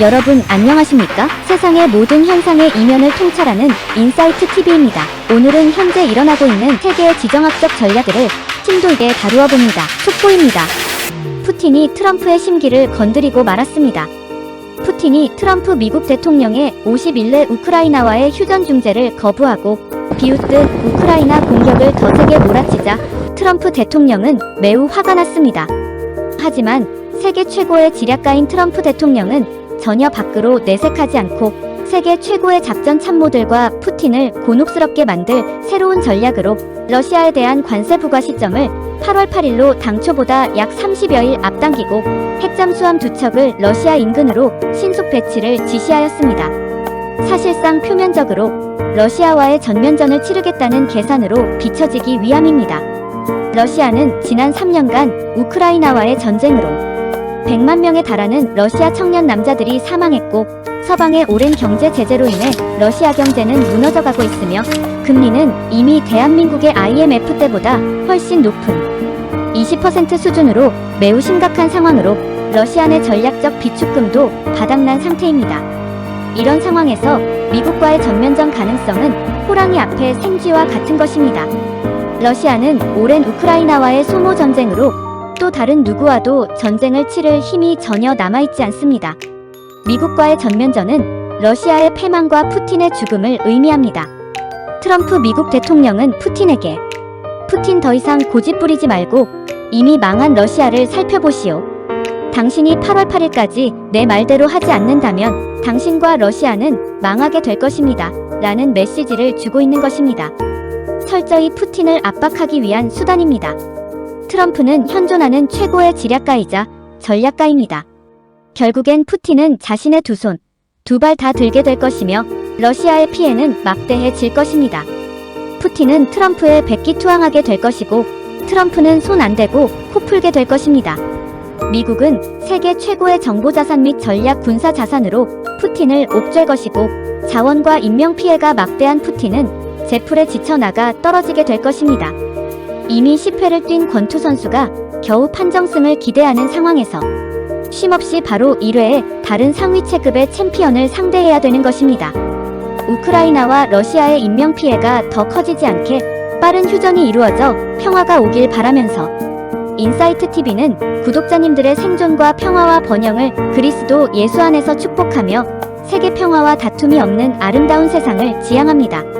여러분 안녕하십니까? 세상의 모든 현상의 이면을 통찰하는 인사이트 TV입니다. 오늘은 현재 일어나고 있는 세계의 지정학적 전략들을 있게 다루어 봅니다. 속보입니다. 푸틴이 트럼프의 심기를 건드리고 말았습니다. 푸틴이 트럼프 미국 대통령의 51례 우크라이나와의 휴전 중재를 거부하고 비웃듯 우크라이나 공격을 더 세게 몰아치자 트럼프 대통령은 매우 화가 났습니다. 하지만 세계 최고의 지략가인 트럼프 대통령은 전혀 밖으로 내색하지 않고 세계 최고의 작전 참모들과 푸틴을 곤혹스럽게 만들 새로운 전략으로 러시아에 대한 관세 부과 시점을 8월 8일로 당초보다 약 30여일 앞당기고 핵잠수함 두 척을 러시아 인근으로 신속 배치를 지시하였습니다. 사실상 표면적으로 러시아와의 전면전을 치르겠다는 계산으로 비춰지기 위함입니다. 러시아는 지난 3년간 우크라이나와의 전쟁으로 100만 명에 달하는 러시아 청년 남자들이 사망했고 서방의 오랜 경제 제재로 인해 러시아 경제는 무너져가고 있으며 금리는 이미 대한민국의 IMF 때보다 훨씬 높은 20% 수준으로 매우 심각한 상황으로 러시아 내 전략적 비축금도 바닥난 상태입니다. 이런 상황에서 미국과의 전면전 가능성은 호랑이 앞에 생쥐와 같은 것입니다. 러시아는 오랜 우크라이나와의 소모 전쟁으로 또 다른 누구와도 전쟁을 치를 힘이 전혀 남아있지 않습니다. 미국과의 전면전은 러시아의 패망과 푸틴의 죽음을 의미합니다. 트럼프 미국 대통령은 푸틴에게 푸틴 더 이상 고집 부리지 말고 이미 망한 러시아를 살펴보시오. 당신이 8월 8일까지 내 말대로 하지 않는다면 당신과 러시아는 망하게 될 것입니다. 라는 메시지를 주고 있는 것입니다. 철저히 푸틴을 압박하기 위한 수단입니다. 트럼프는 현존하는 최고의 지략가이자 전략가입니다. 결국엔 푸틴은 자신의 두 손, 두 발 다 들게 될 것이며 러시아의 피해는 막대해질 것입니다. 푸틴은 트럼프에 백기투항하게 될 것이고 트럼프는 손 안 대고 코 풀게 될 것입니다. 미국은 세계 최고의 정보자산 및 전략 군사 자산으로 푸틴을 옥죄 것이고 자원과 인명 피해가 막대한 푸틴은 제풀에 지쳐나가 떨어지게 될 것입니다. 이미 10회를 뛴 권투 선수가 겨우 판정승을 기대하는 상황에서 쉼없이 바로 1회에 다른 상위 체급의 챔피언을 상대해야 되는 것입니다. 우크라이나와 러시아의 인명 피해가 더 커지지 않게 빠른 휴전이 이루어져 평화가 오길 바라면서 인사이트 TV는 구독자님들의 생존과 평화와 번영을 그리스도 예수 안에서 축복하며 세계 평화와 다툼이 없는 아름다운 세상을 지향합니다.